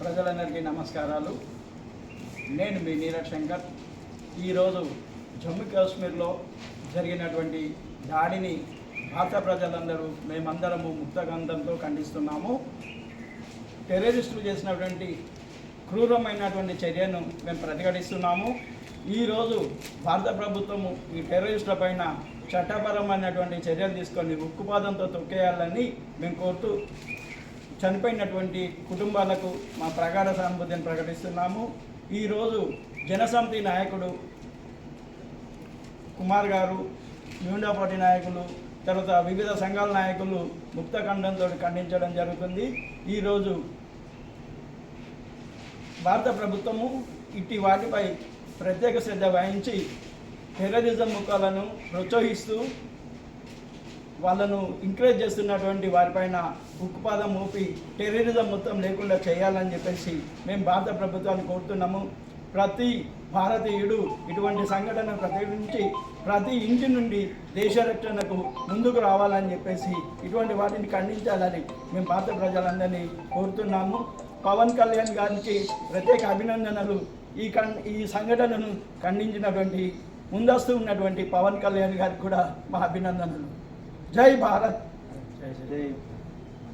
ప్రజలందరికీ నమస్కారాలు. నేను మీ నీరజ్ శంకర్. ఈరోజు జమ్మూ కాశ్మీర్లో జరిగినటువంటి దాడిని భారత ప్రజలందరూ మేమందరము ముక్తగంధంతో ఖండిస్తున్నాము. టెర్రరిస్టులు చేసినటువంటి క్రూరమైనటువంటి చర్యను మేము ప్రతిఘటిస్తున్నాము. ఈరోజు భారత ప్రభుత్వము ఈ టెర్రరిస్టుల పైన చట్టపరమైనటువంటి చర్యలు తీసుకొని ఉక్కుపాదంతో తొక్కేయాలని మేము కోరుతూ చనిపోయినటువంటి కుటుంబాలకు మా ప్రగాఢ సానుభూతిని ప్రకటిస్తున్నాము. ఈరోజు జనసమితి నాయకుడు కుమార్ గారు మ్యూండా పార్టీ నాయకులు తర్వాత వివిధ సంఘాల నాయకులు ముక్త ఖండంతో ఖండించడం జరుగుతుంది. ఈరోజు భారత ప్రభుత్వము ఇట్టి వాటిపై ప్రత్యేక శ్రద్ధ వహించి టెర్రరిజం ముఖాలను ప్రోత్సహిస్తూ వాళ్ళను ఎంకరేజ్ చేస్తున్నటువంటి వారిపైన ఉక్కుపాదం మోపి టెర్రరిజం మొత్తం లేకుండా చేయాలని చెప్పేసి మేము భారత ప్రభుత్వాన్ని కోరుతున్నాము. ప్రతి భారతీయుడు ఇటువంటి సంఘటన ప్రతి ప్రతి ఇంటి నుండి దేశ రక్షణకు ముందుకు రావాలని చెప్పేసి ఇటువంటి వాటిని ఖండించాలని మేము భారత ప్రజలందరినీ కోరుతున్నాము. పవన్ కళ్యాణ్ గారికి ప్రత్యేక అభినందనలు. ఈ కం ఈ సంఘటనను ఖండించినటువంటి ముందస్తు ఉన్నటువంటి పవన్ కళ్యాణ్ గారికి కూడా మా అభినందనలు. જય ભારત. જય જય